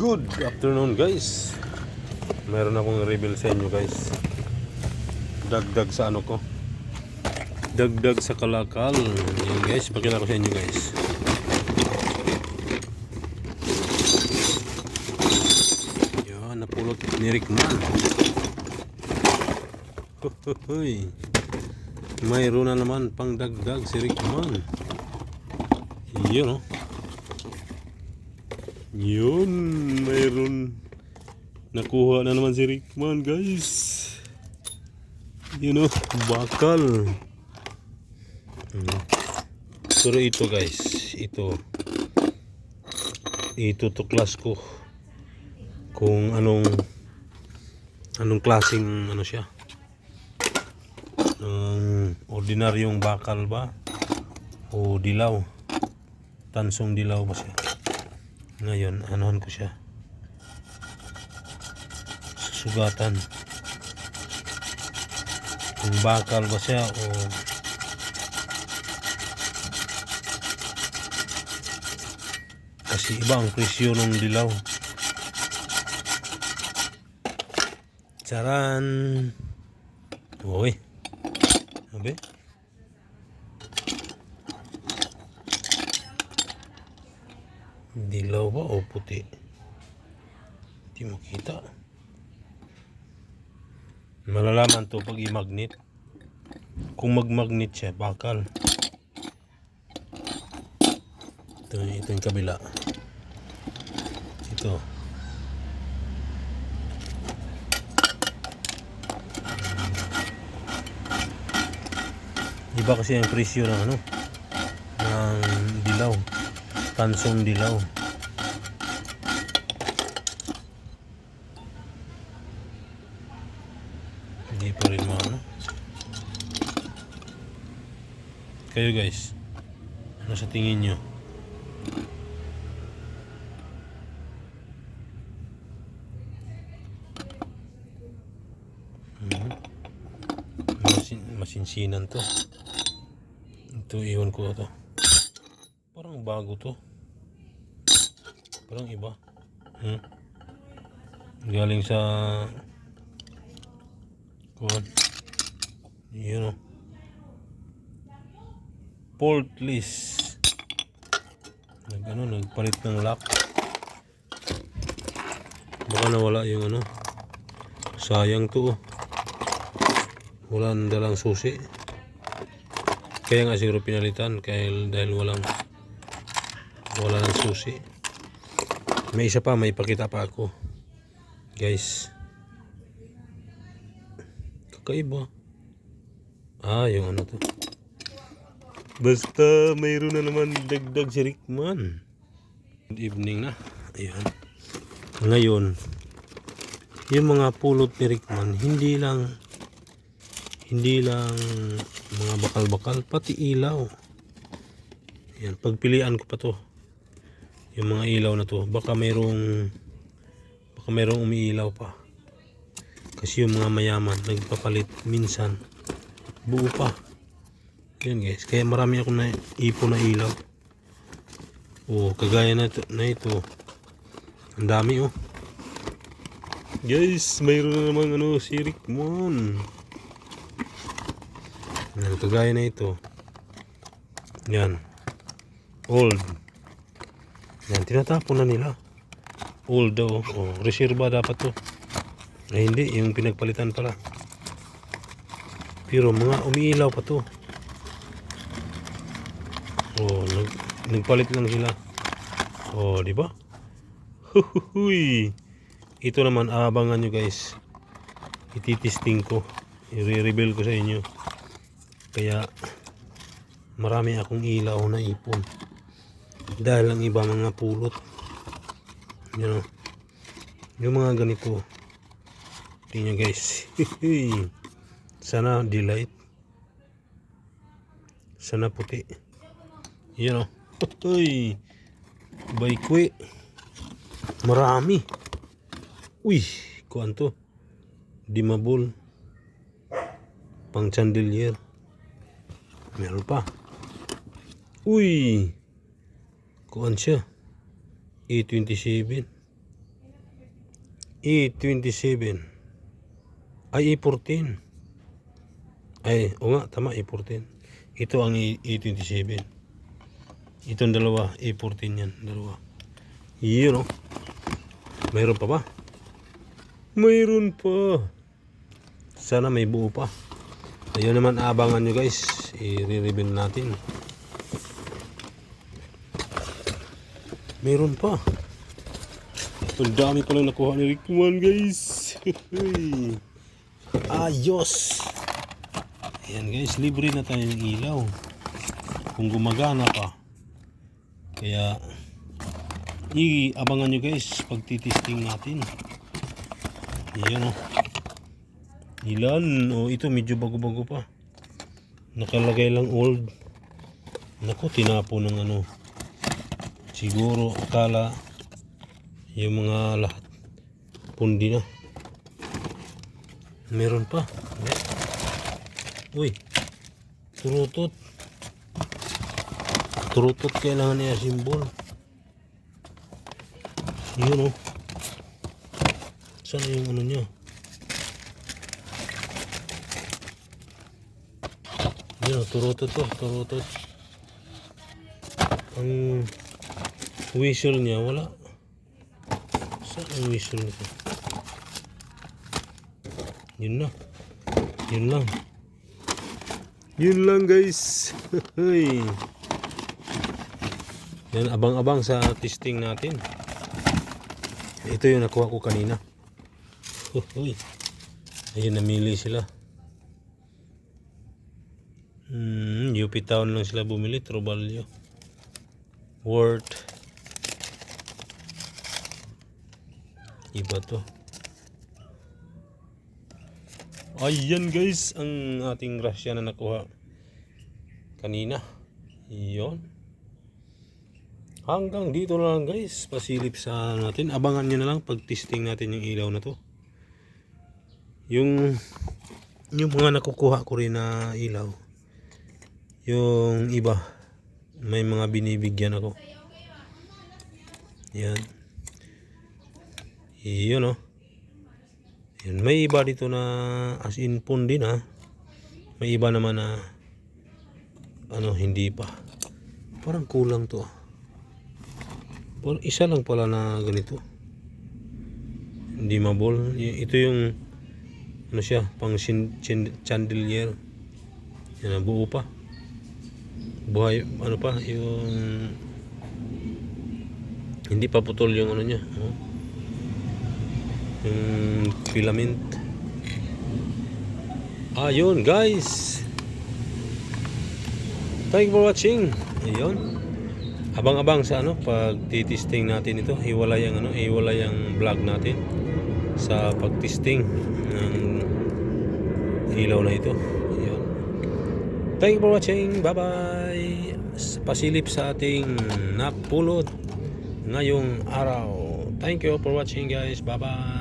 Good afternoon guys. Meron akong reveal sa inyo guys. Dagdag sa ano ko? Dagdag sa kalakal. Yan guys, pakita ko sa inyo guys. Yan, napulot ni Rickman Hohoy Mayroon na naman pang dagdag si Rickman Yun oh yun, mayroon. Nakuha na naman si Rickman, guys. Yun o, bakal. Hmm. Pero ito, guys. Ito. Ito tuklas ko. Kung anong anong klaseng ano siya. Ang ordinaryong bakal ba? O dilaw. Tansong dilaw ba siya? Ngayon, anuhan ko siya. Susugatan. Kung bakal ba siya o kasi iba ang presyo ng dilaw. Charan. Uy. Sabi? Dilaw ba o puti? Hindi mo kita. Malalaman to pag i-magnet. Kung mag-magnet siya, bakal. Ito, ito yung kabila. Ito. Iba kasi ang presyo ng ano. Tansong dilaw. Hindi pa rin maano. Kayo guys, ano sa tingin nyo? Hmm. Masin, masinsinan to. Ito, iwan ko to. Parang bago to. Parang iba. Hmm? Galing sa kuwan. Yun o. Portless. Nag ano, nagpalit ng lock. Baka nawala yung ano. Sayang to oh. Wala nang dalang susi. Kaya nga siguro pinalitan kaya dahil walang wala ng susi. May isa pa, may pakita pa ako. Guys. Kakaiba. Ah, yung ano to. Basta mayroon na naman dagdag si Rickman. Good evening na. Ayan. Ngayon, yung mga pulot ni Rickman, hindi lang hindi lang mga bakal-bakal, pati ilaw. Yan, pagpilian ko pa to. Yung mga ilaw na to, baka mayroong baka mayroong umiilaw pa. Kasi yung mga mayaman, nagpapalit minsan. Buo pa. Yan guys, kaya marami akong na ipon na ilaw. Oh, kagaya na ito, na ito. Ang dami oh. Guys, mayroon na naman ano, si Rickmon. Yan, kagaya na ito. Yan. Old. Yan, tinatapon na nila. Daw. Oh, reserva dapat to. Ay hindi, yung pinagpalitan pala. Pero mga umiilaw pa to. Oh, nag, nagpalit lang sila. Oh, di ba? Huhuy. Ito naman abangan nyo guys. Ititesting ko. I-reveal ko sa inyo. Kaya marami akong ilaw na ipon. Dahil ang iba mga pulot. You know, yung mga ganito. Tingnan guys. Sana delight. Sana puti. Yan o. Uy. Baykwe. Marami. Uy. Kuan to. Dimabol. Pang chandelier. Meron pa. Uy! Kuan siya. A27. E27. Ay, E14. Ay, o nga, tama, E14. Ito ang E- E27. Itong dalawa, E14 yan, dalawa. Yun, oh. Mayroon pa ba? Mayroon pa. Sana may buo pa. Ayun naman, abangan nyo guys. I-reveal natin. Mayroon pa. Ang dami palang nakuha ni Rickman guys. Ayos. Ayan guys, libre na tayo ng ilaw. Kung gumagana pa. Kaya, i-abangan nyo guys pag titisting natin. Ayan o. Ilan? O ito medyo bago-bago pa. Nakalagay lang old. Naku, tinapo ng ano. Siguro akala yung mga lahat pundi na. Meron pa. Uy. Turutot. Turutot kailangan niya simbol. Yun oh. Saan yung ano niya? Yun oh, turutot to. Turutot. Ang whistle niya wala. Saan ang whistle nito? Yun na. Yun lang. Yun lang guys. Yan, abang-abang sa testing natin. Ito yung nakuha ko kanina. Uy. Ayun, namili sila. Hmm, UP Town lang sila bumili. Trobalyo. Worth. Iba to. Ayan guys, ang ating grasya na nakuha kanina. Iyon. Hanggang dito na lang guys. Pasilip sa natin. Abangan nyo na lang pag testing natin yung ilaw na to. Yung yung mga nakukuha ko rin na ilaw. Yung iba. May mga binibigyan ako. Yan. Iyon oh. Yan. May iba dito na as in pun din ha. May iba naman na ano hindi pa. Parang kulang to ah. Parang isa lang pala na ganito. Hindi mabol. Ito yung ano siya, pang chandelier. Yan, buo pa. Buhay, ano pa, yung hindi pa putol yung ano niya. Oh. Yung filament. Ayun, guys. Thank you for watching. Ayun abang-abang sa ano pag titisting natin ito hiwalay ang ano hiwalay ang vlog natin sa pagtesting ng ilaw na ito Ayun. thank you for watching bye bye pasilip sa ating napulot ngayong araw thank you for watching guys bye bye